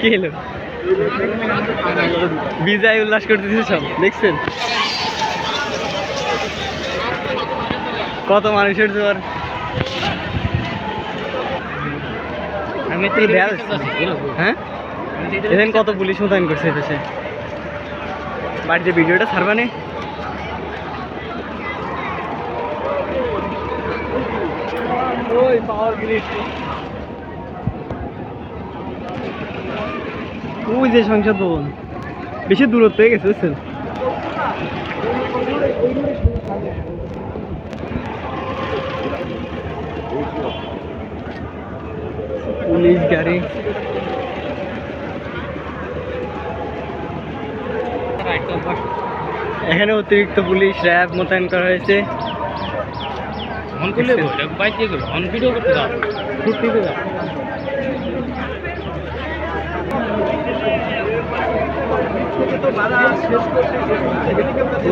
কি হলো? বিজয় উল্লাস করতেছে সব, দেখছেন? কত মানুষের জোয়ার। আমি তো হ্যাঁ? এখানে কত পুলিশ মোতায়েন করছে দেশে বাড়িতে ভিডিওটা ছাড়বানে ওই পাওয়ার গ্রিড। ওই যে সংসদ ভবন। বেশি দূরত্ব হয়ে গেছে, বুঝছেন? পুলিশ গাড়ি। এখানে অতিরিক্ত পুলিশ র্যাব মোতায়েন করা হয়েছে। অন করলে বাইক দিয়ে করব অন ভিডিও করতে দাও যাও।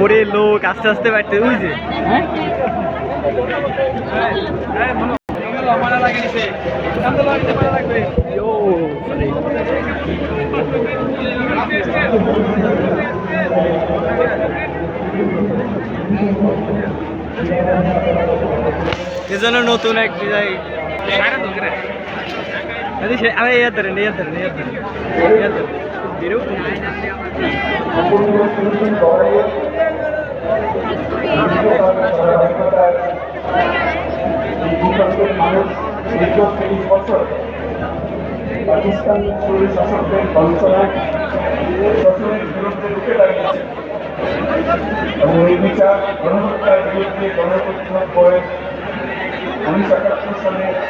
ওরে লোক আস্তে আস্তে বাড়তে বুঝছে হ্যাঁ? এজন্য নতুন এক ডিজাইন আরে ইয়ে ধরেন ইয়ে ধরেন ইয়ে ধরেন ইয়ে ধরেন শাসকদের বঞ্চনায় শাসনের বিরুদ্ধে রুখে দাঁড়িয়েছে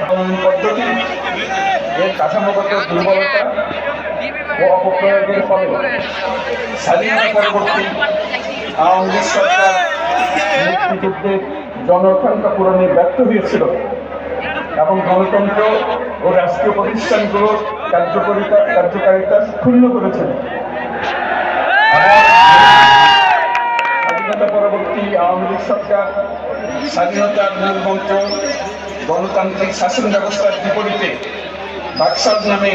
এবং দুর্বলতা ও স্বাধীনতা জনসংখ্যা পূরণে ব্যর্থ হয়েছিল এবং গণতন্ত্র ও রাষ্ট্রীয় প্রতিষ্ঠানগুলোর কার্যকারিতা কার্যকারিতা ক্ষুণ্ণ করেছেন এবং স্বাধীনতা পরবর্তী আওয়ামী লীগ সরকার স্বাধীনতার মূল মন্ত্র গণতান্ত্রিক শাসন ব্যবস্থার বিপরীতে বাকশাল নামে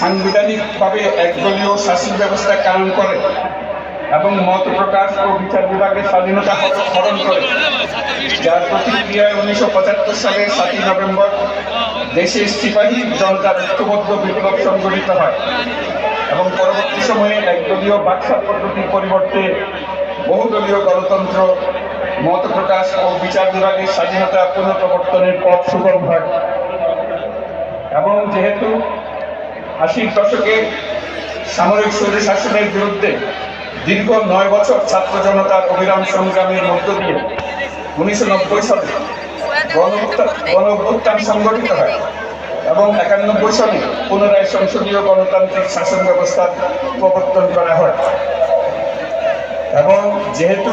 সাংবিধানিকভাবে একদলীয় শাসন ব্যবস্থা কায়ন করে এবং মত প্রকাশ ও বিচার বিভাগের স্বাধীনতা হরণ করে, যার প্রতিক্রিয়ায় উনিশশো পঁচাত্তর সালের সাতই নভেম্বর দেশে সিপাহী জনতার ঐক্যবদ্ধ বিপ্লব সংগঠিত হয় এবং পরবর্তী সময়ে একদলীয় বাকশাল পদ্ধতির পরিবর্তে বহুদলীয় গণতন্ত্র মত প্রকাশ ও বিচার বিভাগের স্বাধীনতা পুনঃপ্রবর্তনের পথ সুগম হয় এবং যেহেতু আশির দশকে সামরিক স্বৈর শাসনের বিরুদ্ধে দীর্ঘ নয় বছর ছাত্র জনতার অবিরাম সংগ্রামের মধ্য দিয়ে উনিশশো নব্বই সালে গণ সংগঠিত হয় এবং একানব্বই সালে পুনরায় সংসদীয় গণতান্ত্রিক শাসন ব্যবস্থার প্রবর্তন করা হয়। এবং যেহেতু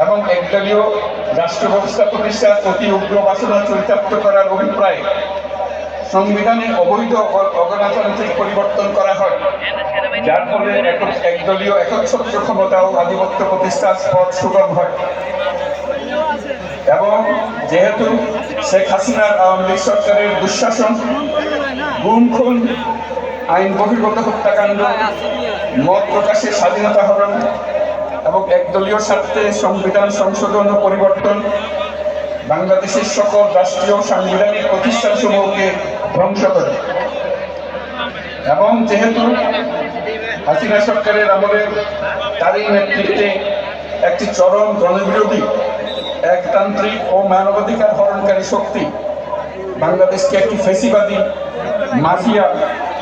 এবং একদলীয় রাষ্ট্র ব্যবস্থা প্রতিষ্ঠার অতি উগ্র বাসনা চরিতার্থ করার অভিপ্রায়ে সংবিধানে অবৈধ অগণতান্ত্রিক পরিবর্তন করা হয়। যার ফলে এক- একদলীয় একচ্ছত্র ক্ষমতা ও আধিপত্য প্রতিষ্ঠার পথ সুগম হয়। এবং যেহেতু শেখ হাসিনার আওয়ামী লীগ সরকারের দুঃশাসন গুম খুন আইন বহির্গত হত্যাকাণ্ড, মত প্রকাশের স্বাধীনতা হরণ এবং একদলীয় স্বার্থে সংবিধান সংশোধন ও পরিবর্তন বাংলাদেশের সকল রাষ্ট্রীয় সাংবিধানিক প্রতিষ্ঠানসমূহকে ধ্বংস করে। এবং যেহেতু হাসিনা সরকারের আমলে তারই নেতৃত্বে একটি চরম জনবিরোধী একতান্ত্রিক ও মানবাধিকার হরণকারী শক্তি বাংলাদেশকে একটি ফেসিবাদী মাফিয়া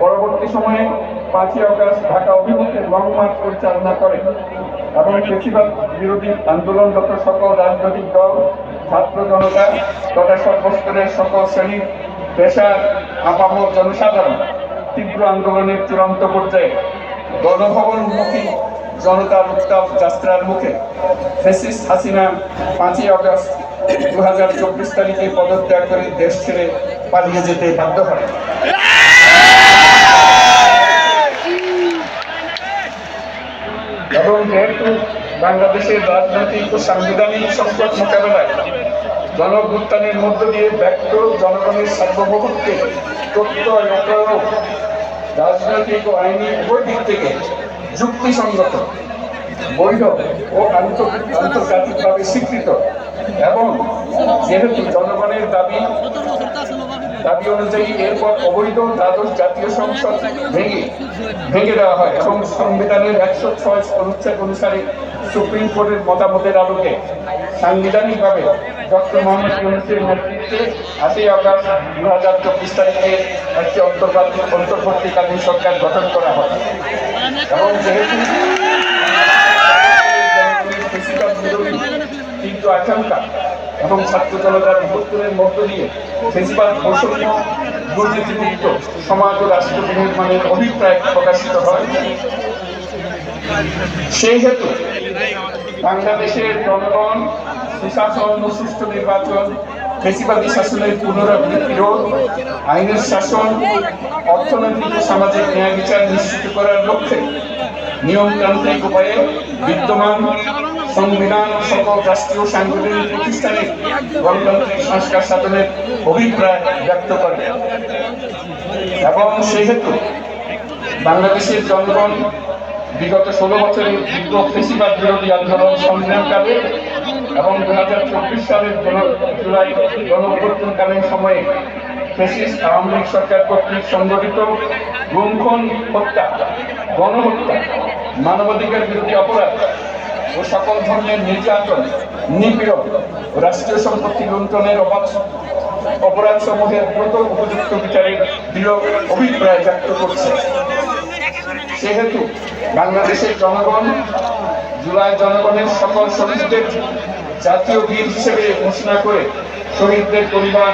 পরবর্তী সময়ে পাঁচই আগস্ট ঢাকা অভিমুখে লং মার্চ পরিচালনা করে এবং বেশিরভাগ বিরোধী আন্দোলন আন্দোলনরত সকল রাজনৈতিক দল, ছাত্র জনতা তথা সর্বস্তরের সকল শ্রেণির পেশার আপামর জনসাধারণ তীব্র আন্দোলনের চূড়ান্ত পর্যায়ে গণভবনমুখী জনতার উত্তাপ যাত্রার মুখে ফেসিস হাসিনা পাঁচই আগস্ট দু হাজার চব্বিশ তারিখে পদত্যাগ করে দেশ ছেড়ে পালিয়ে যেতে বাধ্য হয় এবং যেহেতু বাংলাদেশের রাজনৈতিক ও সাংবিধানিক সংকট মোকাবেলায় গণভ্যুত্থানের মধ্য দিয়ে ব্যক্ত জনগণের সার্বভৌমত্বে তথ্য রাজনৈতিক ও আইনি উভয় দিক থেকে যুক্তিসঙ্গত, বৈধ ও আন্ত- আন্তর্জাতিকভাবে স্বীকৃত এবং যেহেতু জনগণের দাবি দাবি অনুযায়ী এরপর অবৈধ দ্বাদশ জাতীয় সংসদ ভেঙে ভেঙে দেওয়া হয় এবং সংবিধানের একশো ছয় অনুচ্ছেদ অনুসারে সুপ্রিম কোর্টের মতামতের আলোকে সাংবিধানিকভাবে ডক্টর মোহাম্মদ ইউনুসের নেতৃত্বে আটই আগস্ট দু হাজার চব্বিশ তারিখে একটি অন্তর্বর্তী অন্তর্বর্তীকালীন সরকার গঠন করা হয়। এবং যেহেতু বিরোধী তীব্র আকাঙ্ক্ষা এবং ছাত্র জনতার বিপত্তরের মধ্য দিয়ে ফেসিবাদ বৈষম্য দুর্নীতিমুক্ত সমাজ ও রাষ্ট্র নির্মাণের অভিপ্রায় প্রকাশিত হয়। সেই হেতু বাংলাদেশের জনগণ, সুশাসন ও সুষ্ঠু নির্বাচন ফেসিবাদী শাসনের পুনরাবৃত্তি রোধ আইনের শাসন, অর্থনৈতিক ও সামাজিক ন্যায় বিচার নিশ্চিত করার লক্ষ্যে নিয়মতান্ত্রিক উপায়ে বিদ্যমান সংবিধান সকল রাষ্ট্রীয় সাংগঠনিক প্রতিষ্ঠানে গণতান্ত্রিক সংস্কার সাধনের অভিপ্রায় ব্যক্ত করে। এবং সেহেতু বাংলাদেশের জনগণ বিগত ষোলো বছরের দীর্ঘ ফেসিবাদ বিরোধী আন্দোলন সংগ্রামকালে এবং দু হাজার চব্বিশ সালের জুলাই গণঅভ্যুত্থানকালীন সময়ে ফেসিস্ট আওয়ামী লীগ সরকার কর্তৃক সংগঠিত গুমখুন হত্যা, গণহত্যা, মানবাধিকার বিরোধী অপরাধ ও সকল ধরনের নির্যাতন, নিপীড়ন, রাষ্ট্রীয় সম্পত্তি লুণ্ঠনের অবাধ অপরাধ সমূহের দ্রুত উপযুক্ত বিচারের দৃঢ় অভিপ্রায় ব্যক্ত করছে। সেহেতু বাংলাদেশের জনগণ, জুলাই জনগণের সকল শহীদদের জাতীয় বীর হিসেবে ঘোষণা করে শহীদদের পরিবার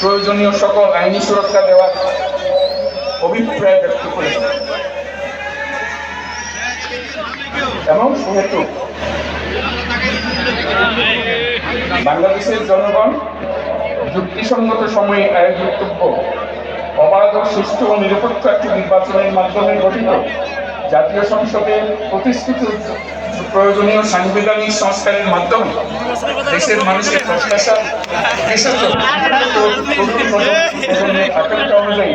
প্রয়োজনীয় সকল আইনি সুরক্ষা দেওয়ার অভিপ্রায় এবং সেহেতু বাংলাদেশের জনগণ যুক্তিসঙ্গত সময়ে আয়োজিতব্য অবাধ, সুষ্ঠু ও নিরপেক্ষ একটি নির্বাচনের মাধ্যমে গঠিত জাতীয় সংসদে প্রতিষ্ঠিত প্রয়োজনীয় সাংবিধানিক সংস্কারের মাধ্যমে দেশের মানুষের প্রত্যাশা অনুযায়ী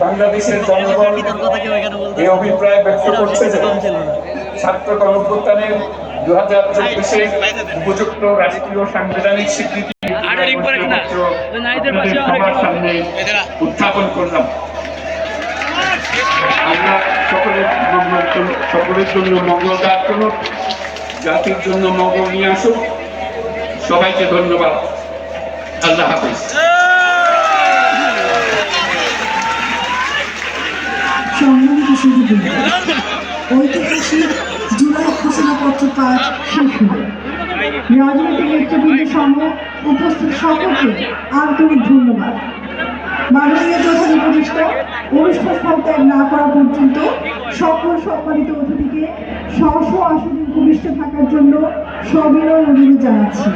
বাংলাদেশের জনগণ এই অভিপ্রায় ব্যক্ত করছে যে ছাত্র দু হাজার চব্বিশে উপযুক্ত সাংবিধানিক স্বীকৃতি উত্থাপন করলাম আমরা সকলের জন্য মঙ্গল জাতির জন্য মঙ্গল নিয়ে আসুক। সবাইকে ধন্যবাদ। আল্লাহ হাফিজ। রাজনৈতিক উপস্থিত সকলকে ধন্যবাদ। উপদেষ্টা, অনুষ্ঠান ত্যাগ না করা পর্যন্ত সকল সম্মানিত অতিথিকে স্ব আসনে উপবিষ্ট থাকার জন্য সবিনয় অনুরোধ জানাচ্ছি।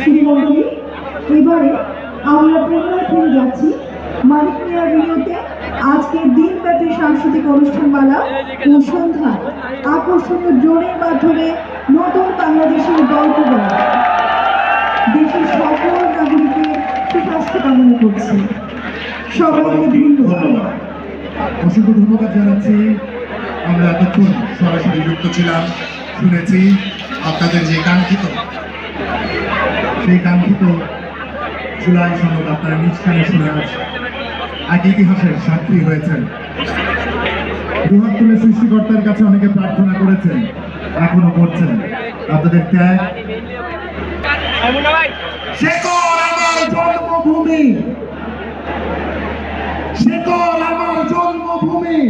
শ্রীমণ্ডলী এবারে আমরা পুনরায় ফিরে যাচ্ছি। মালিক মিয়ার ভিডিওতে আজকের দিনব্যাপী সাংস্কৃতিক অনুষ্ঠানমালা ও সন্ধ্যায় আকর্ষণীয় জোরের মাধ্যমে নতুন বাংলাদেশের গল্প বলা। দেশের সকল নাগরিকের সুস্বাস্থ্য কামনা করছি। সবাইকে ধন্যবাদ। অসংখ্য ধন্যবাদ জানাচ্ছি। আমরা এতক্ষণ সরাসরি যুক্ত ছিলাম, শুনেছি আপনাদের যে কাঙ্ক্ষিত, সেই কাঙ্ক্ষিত জুলাই সনদ আপনারা নিজ কানে শুনে এক ইতিহাসের সাক্ষী হয়েছেন। তুলে সৃষ্টিকর্তার কাছে অনেকে প্রার্থনা করেছেন, এখনও করছেন। আপনাদের ত্যাগ। জন্মভূমি। জন্মভূমি।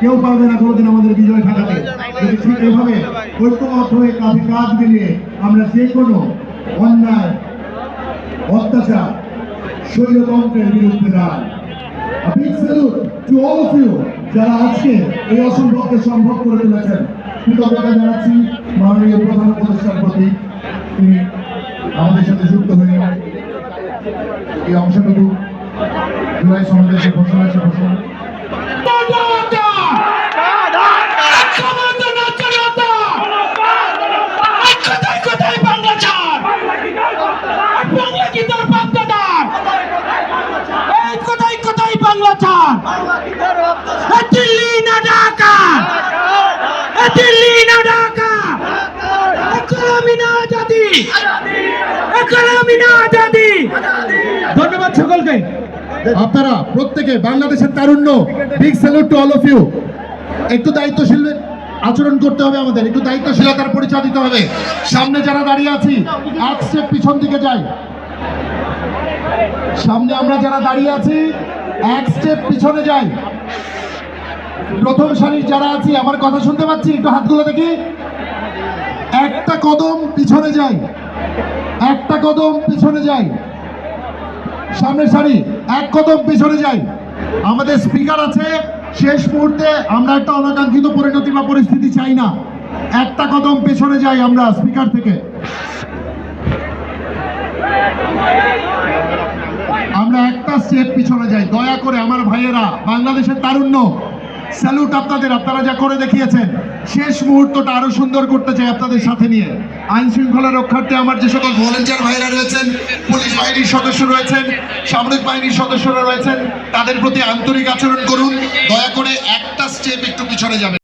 কেউ পারবে না কোনোদিন আমাদের বিজয় ঠেকাতে। যদি ঠিক এভাবে ঐক্যবদ্ধ হয়ে কাঁধে কাঁধ মিলিয়ে আমরা যে কোনো অন্যায়, অত্যাচার স্বৈরতন্ত্রের বিরুদ্ধে দাঁড়াই যারা আজকে এই অসম্ভবকে সম্ভব করে তুলেছেন। কৃতজ্ঞতা জানাচ্ছি মাননীয় প্রধান উপদেষ্টার প্রতি। তিনি আমাদের সাথে যুক্ত হয়ে এই অংশটুকু জুলাই সমাবেশের ঘোষণা আছে ঘোষণা কোথায় কোথায় বাংলা চার বাংলা কি তোর বাপটা দার এই কোথায় কোথায় বাংলা চার এ দিল্লি না ঢাকা এ দিল্লি না ঢাকা এ কলমি না আজাদি এ কলমি না আজাদি ধন্যবাদ সকলকে আপনারা প্রত্যেকে বাংলাদেশের তারুণ্য। Big salute to all of you একটু দায়িত্বশীল আচরণ করতে হবে আমাদের, একটু দায়িত্বশীলতার পরিচয় দিতে হবে। সামনে যারা দাঁড়িয়ে আছি, এক স্টেপ পিছন দিকে যাই। সামনে আমরা যারা দাঁড়িয়ে আছি, এক স্টেপ পিছনে যাই। প্রথম সারির যারা আছি, আমার কথা শুনতে পাচ্ছি, একটু হাতগুলো দেখি। একটা কদম পিছনে যাই। একটা কদম পিছনে যাই। সামনের সারি, এক কদম পিছনে যাই। আমাদের স্পিকার আছে, শেষ মুহূর্তে আমরা একটা অনাকাঙ্ক্ষিত পরিণতি বা পরিস্থিতি চাই না। একটা কদম পেছনে যাই আমরা স্পিকার থেকে। আমরা একটা স্টেপ পিছনে যাই। দয়া করে আমার ভাইয়েরা, বাংলাদেশের তারুণ্য। স্যালুট আপনাদের, আপনারা যা করে দেখিয়েছেন, শেষ মুহূর্তটা আরও সুন্দর করতে চাই আপনাদের সাথে নিয়ে। আইন শৃঙ্খলা রক্ষার্থে আমার যে সকল ভলেন্টিয়ার ভাইরা রয়েছেন, পুলিশ বাহিনীর সদস্য রয়েছেন, সামরিক বাহিনীর সদস্যরা রয়েছেন, তাদের প্রতি আন্তরিক আচরণ করুন। দয়া করে একটা স্টেপ একটু পিছনে যাবেন।